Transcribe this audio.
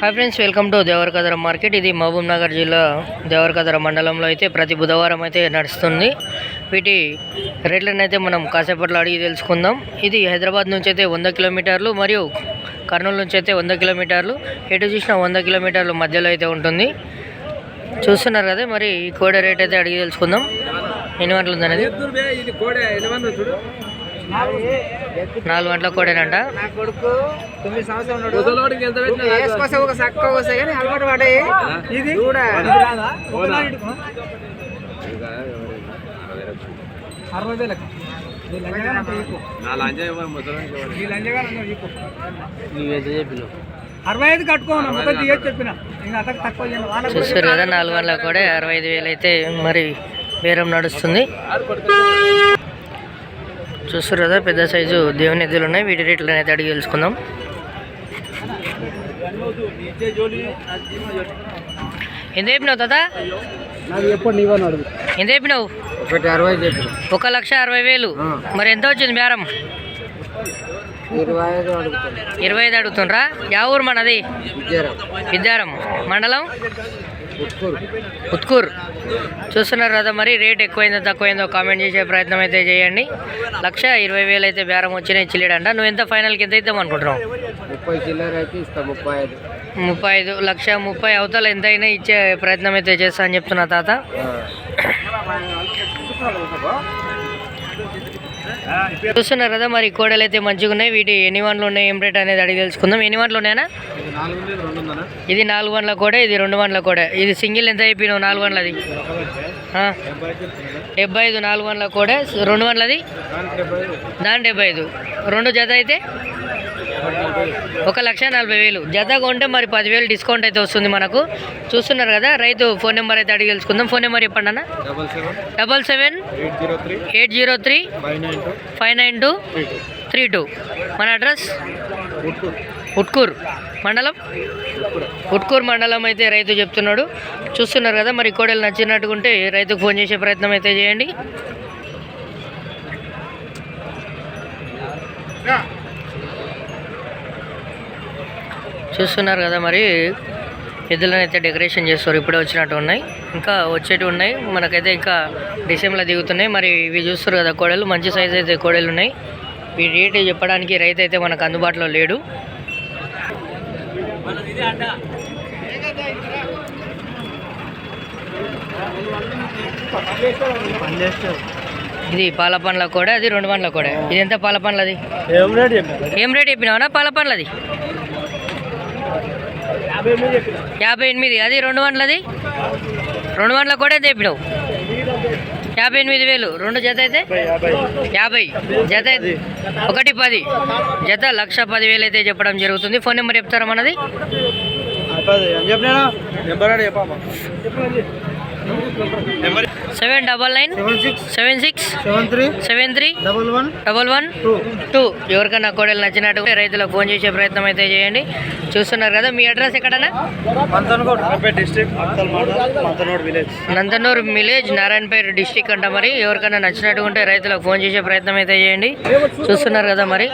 Hi friends welcome to Devarakadra market ఇది మహబూబ్ నగర్ జిల్లా దేవరకదర మండలంలో అయితే ప్రతి బుధవారం అయితే నడుస్తుంది. వీటి రేట్లను అయితే మనం కాసేపట్లో అడిగి తెలుసుకుందాం. ఇది హైదరాబాద్ నుంచి అయితే వంద కిలోమీటర్లు మరియు కర్నూలు నుంచి అయితే వంద కిలోమీటర్లు ఎటు చూసినా వంద కిలోమీటర్లు మధ్యలో అయితే ఉంటుంది. చూస్తున్నారు కదా మరి ఈ కోడే రేట్ అయితే అడిగి తెలుసుకుందాం. ఎన్ని గంటలు ఉంది అనేది నాలుగు గంటల కోడేనంట. నా కొడుకు తొమ్మిది వేసుకొస్తే ఒక చక్క వస్తాయి కానీ అలవాటు పడ్డాయి. ఇది? కూడా అరవై వేలకు ఐదు కట్టుకోను చెప్పిన. చూస్తారు కదా నాలుగు వందల కూడా అరవై ఐదు వేలు అయితే మరి బేరం నడుస్తుంది. చూస్తారు కదా పెద్ద సైజు దేవుని ఎద్దులు ఉన్నాయి. వీటి రేట్లు అయితే అడిగి తెలుసుకుందాం. ఎంత చెప్పినావు తాత? ఎంత చెప్పినావు? ఒక లక్ష అరవై వేలు. మరి ఎంత వచ్చింది బేరం? ఇరవై ఐదు అడుగుతాను ఇరవై ఐదు అడుగుతుండ్రా? యా ఊరు మనది? విద్యారం మండలం? ఉత్కూర్. చూస్తున్నారు కదా మరి రేట్ ఎక్కువైందో తక్కువైందో కామెంట్ చేసే ప్రయత్నం అయితే చేయండి. లక్ష ఇరవై వేలు అయితే బేరం వచ్చినాయి చిల్లిడంట. నువ్వు ఎంత ఫైనల్కి ఎంత ఇద్దాం అనుకుంటున్నావు? ముప్పై చిల్లర అయితే ఇస్తా ముప్పై ఐదు. ముప్పై ఐదు లక్ష ముప్పై అవతల ఎంత అయినా ఇచ్చే ప్రయత్నం అయితే చేస్తా అని చెప్తున్నా తాత. చూస్తున్నారు కదా మరి కోడలు అయితే మంచిగా ఉన్నాయి వీటి ఎన్ని వన్లు ఉన్నాయి ఏం రేట్ అనేది అడిగి తెలుసుకుందాం. ఎన్ని వన్లు ఉందనా? ఇది నాలుగు వన్ల కూడా ఇది రెండు వన్ల కూడా. ఇది సింగిల్ ఎంత అయిపోయినావు? నాలుగు వన్లది డెబ్బై ఐదు నాలుగు వన్ల కూడా రెండు వన్లది? దాని డెబ్బై ఐదు. రెండు జత అయితే? ఒక లక్ష నలభై వేలు. జత కొంటే మరి పదివేలు డిస్కౌంట్ అయితే వస్తుంది మనకు. చూస్తున్నారు కదా రైతు ఫోన్ నెంబర్ అయితే అడిగి తెలుసుకుందాం. ఫోన్ నెంబర్ చెప్పండి అన్న. Double seven eight zero three five nine two three two. మన అడ్రస్? ఉట్కూరు. మండలం? ఉట్కూర్. మండలం అయితే రైతు చెప్తున్నాడు. చూస్తున్నారు కదా మరి కోడలు నచ్చినట్టుగా ఉంటే రైతుకు ఫోన్ చేసే ప్రయత్నం అయితే చేయండి. చూస్తున్నారు కదా మరి. ఎద్దులను అయితే డెకరేషన్ చేస్తారు. ఇప్పుడే వచ్చినట్టు ఉన్నాయి. ఇంకా వచ్చేటి ఉన్నాయి. మనకైతే ఇంకా డిసెంబర్లో దిగుతున్నాయి. మరి ఇవి చూస్తారు కదా కోడలు. మంచి సైజ్ అయితే కోడలు ఉన్నాయి. వీటి రేటు చెప్పడానికి రైతు అయితే మనకు అందుబాటులో లేడు. ఇది పాల పండ్ల కూడా అది రెండు పండ్ల కూడా. ఇది ఎంత పాల పండ్లది? ఏం రేట్ చెప్పారు ఏం రేట్ చెప్పినావనా? పాల పండ్లది? యాభై ఎనిమిది అది రెండు వందలది? రెండు వందల కూడా తెప్పినావు. యాభై ఎనిమిది వేలు. రెండు జత అయితే? యాభై. జత అయితే? ఒకటి పది. జత లక్ష పది వేలు అయితే చెప్పడం జరుగుతుంది. ఫోన్ నెంబర్ చెప్తారా మనది? Number seven double nine seven six seven three seven three double one double one two. ఎవరికైనా కోడలు నచ్చినట్టు రైతులకు ఫోన్ చేసే ప్రయత్నం అయితే చేయండి. చూస్తున్నారు కదా మీ అడ్రస్ ఎక్కడన్నా? నందనూరు విలేజ్. నారాయణపేట డిస్టిక్ అంట మరి. ఎవరికైనా నచ్చినట్టు ఉంటే రైతులకు ఫోన్ చేసే ప్రయత్నం అయితే చేయండి. చూస్తున్నారు కదా మరి.